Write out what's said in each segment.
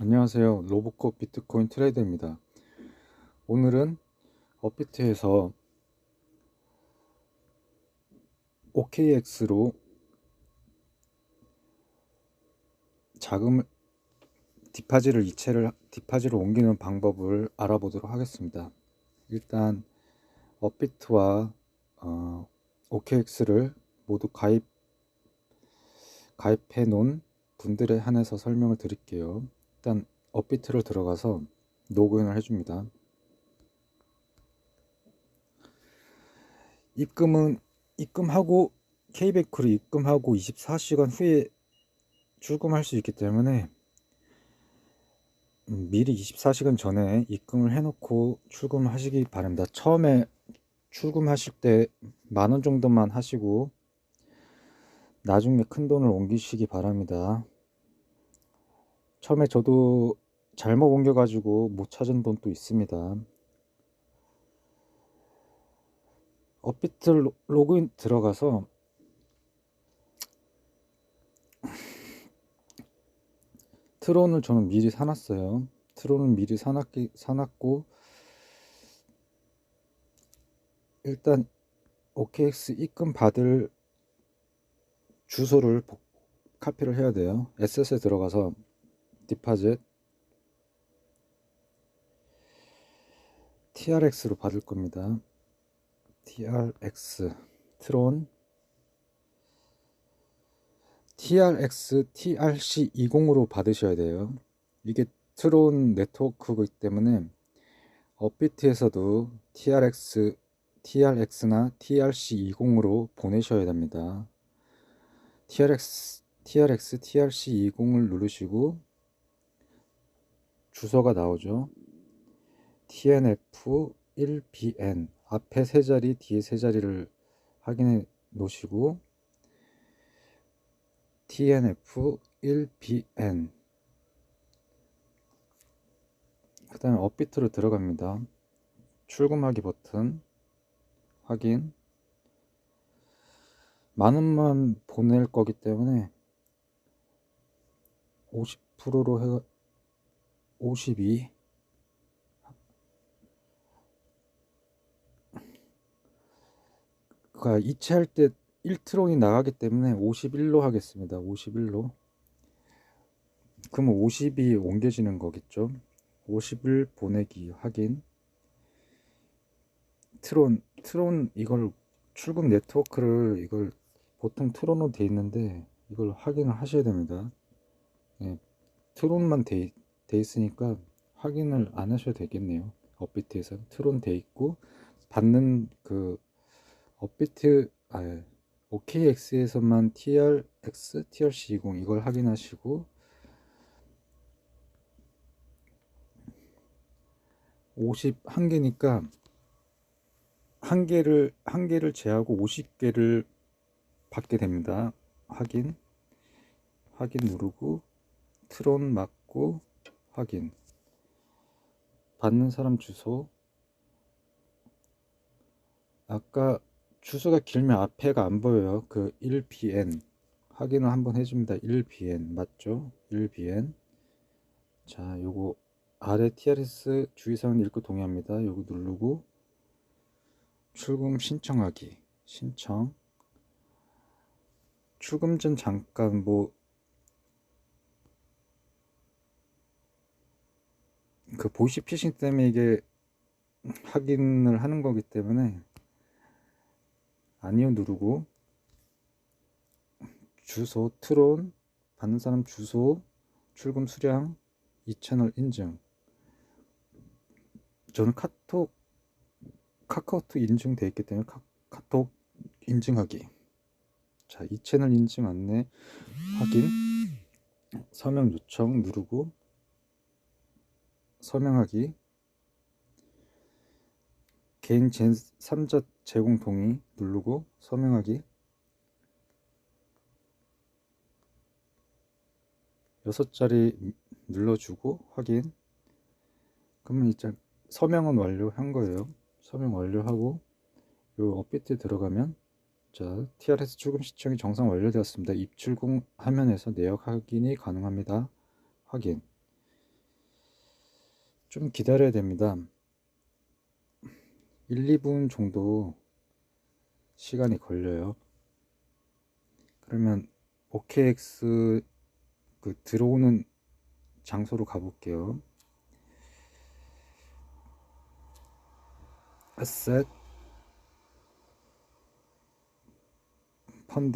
안녕하세요. 로보코 비트코인 트레이더입니다. 오늘은 업비트에서 OKX로 자금을 디파지를 이체를 디파지로 옮기는 방법을 알아보도록 하겠습니다. 일단 업비트와 어, OKX를 모두 가입 가입해 놓은 분들에 한해서 설명을 드릴게요. 일단 업비트를 들어가서 로그인을 해줍니다. 입금은 입금하고 K뱅크로 입금하고 24시간 후에 출금할 수 있기 때문에 음, 미리 24시간 전에 입금을 해놓고 출금하시기 바랍니다. 처음에 출금하실 때 만 원 정도만 하시고 나중에 큰 돈을 옮기시기 바랍니다. 처음에 저도 잘못 옮겨가지고 못 찾은 돈도 있습니다. 업비트 로- 로그인 들어가서 트론을 저는 미리 사놨어요. 트론을 미리 사놨기, 사놨고 일단 OKX 입금 받을 주소를 복- 카피를 해야 돼요. SS에 들어가서 디파짓 TRX로 받을 겁니다. TRX 트론 TRX TRC20으로 받으셔야 돼요. 이게 트론 네트워크이기 때문에 업비트에서도 TRX TRX나 TRC20으로 보내셔야 됩니다. TRX TRX TRC20을 누르시고 주소가 나오죠. TNF1BN 앞에 세 자리, 뒤에 세 자리를 확인해 놓으시고 TNF1BN 그 다음에 업비트로 들어갑니다. 출금하기 버튼 확인 만 원만 보낼 거기 때문에 50%로 해 52 그러니까 이체할 때 1트론이 나가기 때문에 51로 하겠습니다. 51로. 그러면 50이 옮겨지는 거겠죠. 50을 보내기 확인. 트론, 트론 이걸 출금 네트워크를 이걸 보통 트론으로 돼 있는데 이걸 확인을 하셔야 됩니다. 예, 트론만 돼, 돼 있으니까 확인을 안 하셔도 되겠네요. 업비트에서 트론 돼 있고 받는 그 업비트 아 OKX에서만 TRX, TRC20 이걸 확인하시고 51개니까 한 개를 한 개를 제하고 50개를 받게 됩니다. 확인 확인 누르고 트론 맞고 확인 받는 사람 주소 아까 주소가 길면 앞에가 안 보여요. 그 1BN 확인을 한번 해줍니다. 1BN 맞죠? 1BN 자 요거 아래 TRS 주의사항 읽고 동의합니다. 요거 누르고 출금 신청하기 신청 출금 전 잠깐 뭐 그 보이시 피싱 때문에 이게 확인을 하는 거기 때문에 아니요 누르고 주소 트론 받는 사람 주소 출금 수량 이 채널 인증. 저는 카톡 카카오톡 인증돼 있기 때문에 카, 카톡 인증하기. 자 이 채널 인증 안내 확인 서명 요청 누르고 서명하기. 개인 제 3자 제공 동의 누르고 서명하기. 여섯 자리 눌러주고 확인. 그러면 이제 서명은 완료한 거예요. 서명 완료하고 요 업비트 들어가면 자 TRS 출금 시청이 정상 완료되었습니다. 입출금 화면에서 내역 확인이 가능합니다. 확인 좀 기다려야 됩니다. 1, 2분 정도 시간이 걸려요. 그러면 OKX 그 들어오는 장소로 가볼게요. asset 펀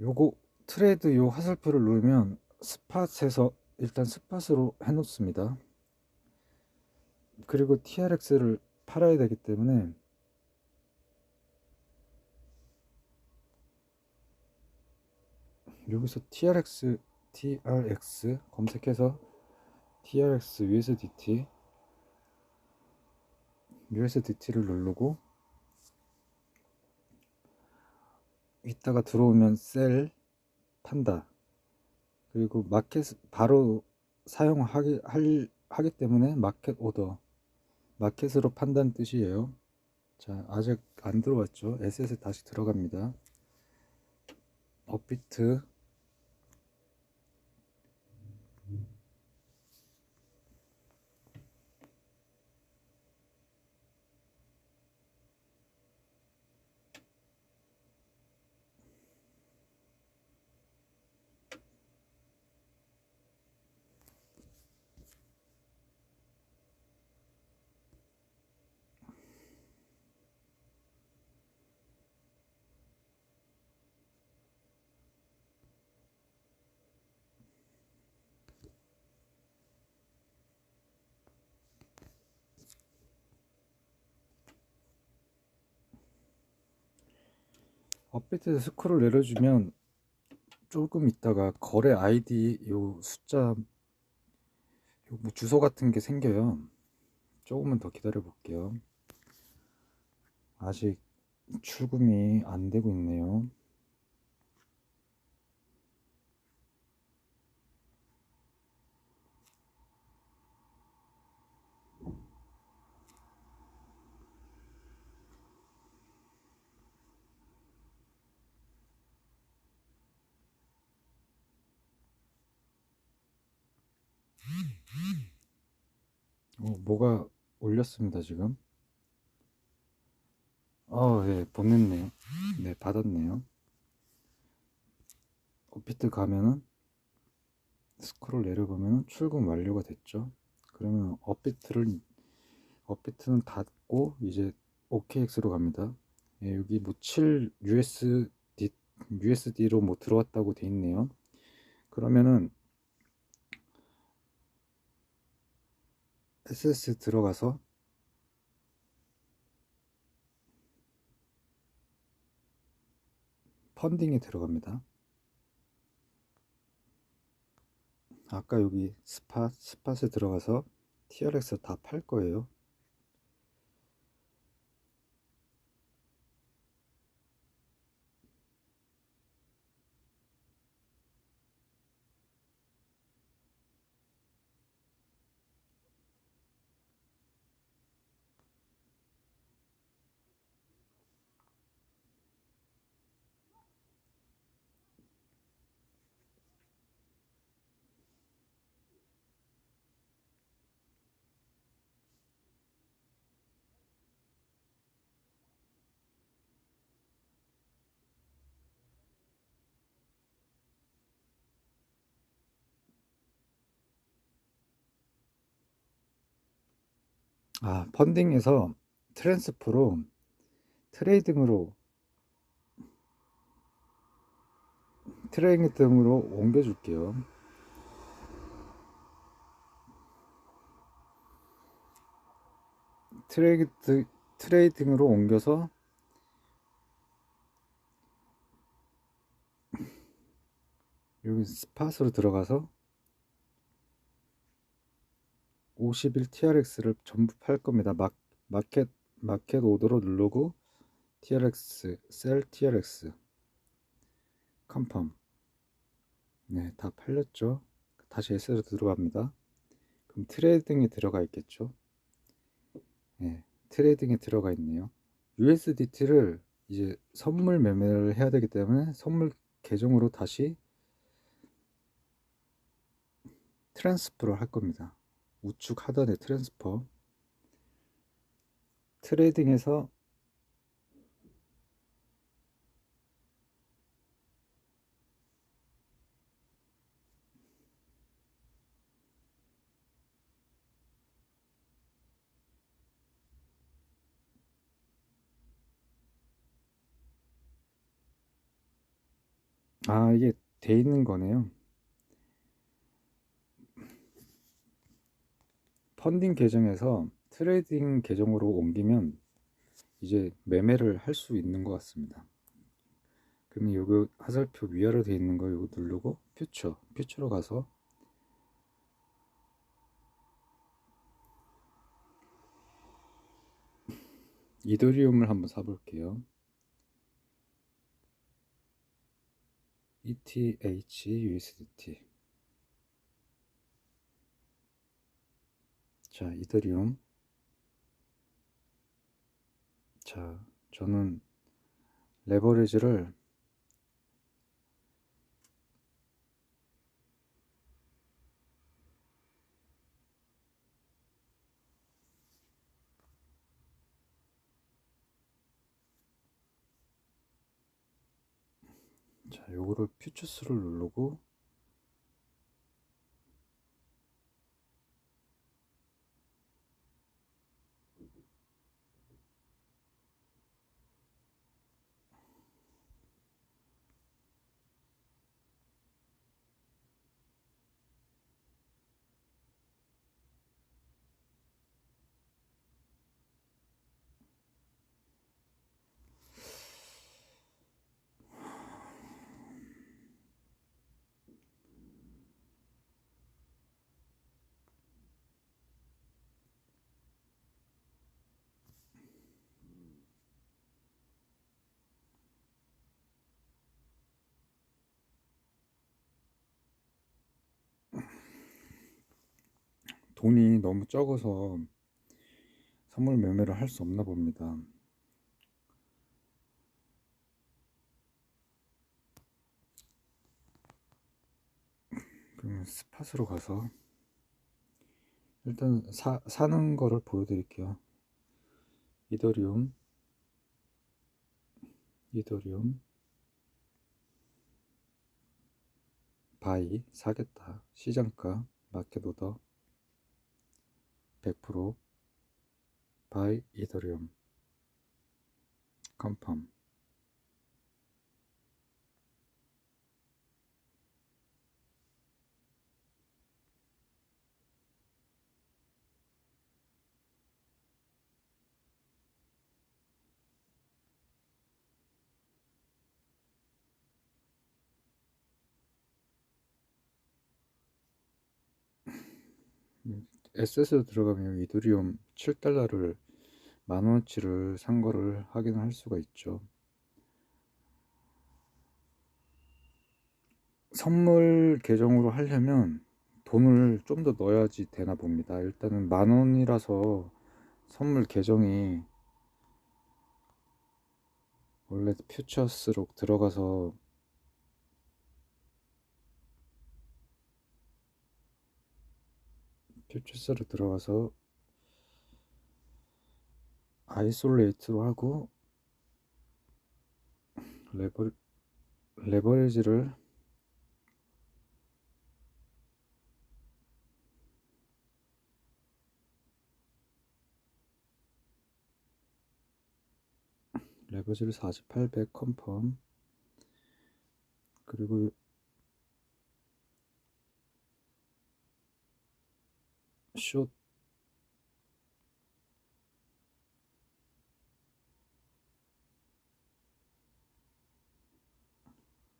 요거 트레이드 요 화살표를 누르면 스팟에서 일단 스팟으로 해 놓습니다. 그리고 TRX를 팔아야 되기 때문에 여기서 TRX TRX 검색해서 TRX USDT USDT를 누르고 이따가 들어오면 셀 판다. 그리고 마켓 바로 사용하기 할, 하기 때문에 마켓 오더. 마켓으로 판다는 뜻이에요. 자 아직 안 들어왔죠? SS 다시 들어갑니다. 업비트 업비트에서 스크롤 내려주면 조금 있다가 거래 아이디 요 숫자 요 뭐 주소 같은 게 생겨요. 조금만 더 기다려 볼게요. 아직 출금이 안 되고 있네요 어, 뭐가 올렸습니다 지금 어, 네, 보냈네요. 네, 받았네요. 업비트 가면은 스크롤 내려보면 출금 완료가 됐죠. 그러면 업비트를 업비트는 닫고 이제 OKX로 갑니다. 예, 여기 뭐 7 USD USD로 뭐 들어왔다고 돼 있네요. 그러면은 SS 들어가서 펀딩에 들어갑니다. 아까 여기 스팟, 스팟에 들어가서 TRX 다 팔 거예요. 아, 펀딩에서 트랜스프로 트레이딩으로 트레이딩으로 옮겨 줄게요. 트레이드, 트레이딩으로 옮겨서 여기 스팟으로 들어가서 51 TRX를 전부 팔 겁니다. 마, 마켓 마켓 오더로 누르고 TRX 셀 TRX 컨펌 네, 다 팔렸죠. 다시 S로 들어갑니다. 그럼 트레이딩에 들어가 있겠죠. 네, 트레이딩에 들어가 있네요. USDT를 이제 선물 매매를 해야 되기 때문에 선물 계정으로 다시 트랜스퍼를 할 겁니다. 우측 하단에 트랜스퍼 트레이딩에서 아 이게 돼 있는 거네요. 펀딩 계정에서 트레이딩 계정으로 옮기면 이제 매매를 할 수 있는 것 같습니다. 그러면 요거 화살표 위아래로 되어 있는 거 요거 누르고 퓨처 퓨처로 가서 이더리움을 한번 사볼게요. ETH USDT 자 이더리움. 자 저는 레버리지를 자 요거를 퓨처스를 누르고 돈이 너무 적어서 선물 매매를 할 수 없나 봅니다. 그러면 스팟으로 가서 일단 사, 사는 거를 보여드릴게요. 이더리움 이더리움 바이 사겠다 시장가 마켓 오더 100% 바이 이더리움 SS로 들어가면 이더리움 7달러를 만원어치를 산 거를 확인할 수가 있죠. 선물 계정으로 하려면 돈을 좀 더 넣어야지 되나 봅니다. 일단은 만원이라서 선물 계정이 원래 퓨처스로 들어가서 퓨처스로 들어가서 아이솔레이트로 하고 레버, 레버리지를 레버리지를 4800 컨펌. 그리고 쇼.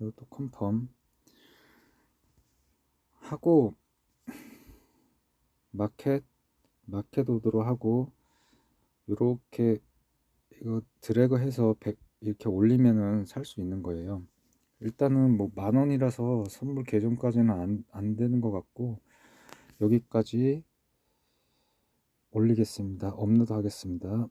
이것도 컨펌. 하고 마켓 마켓 오드로 하고 이렇게 이거 드래그 해서 100 이렇게 올리면은 살 수 있는 거예요. 일단은 뭐 만원이라서 선물 계정까지는 안, 안 되는 것 같고 여기까지 올리겠습니다. 업로드 하겠습니다.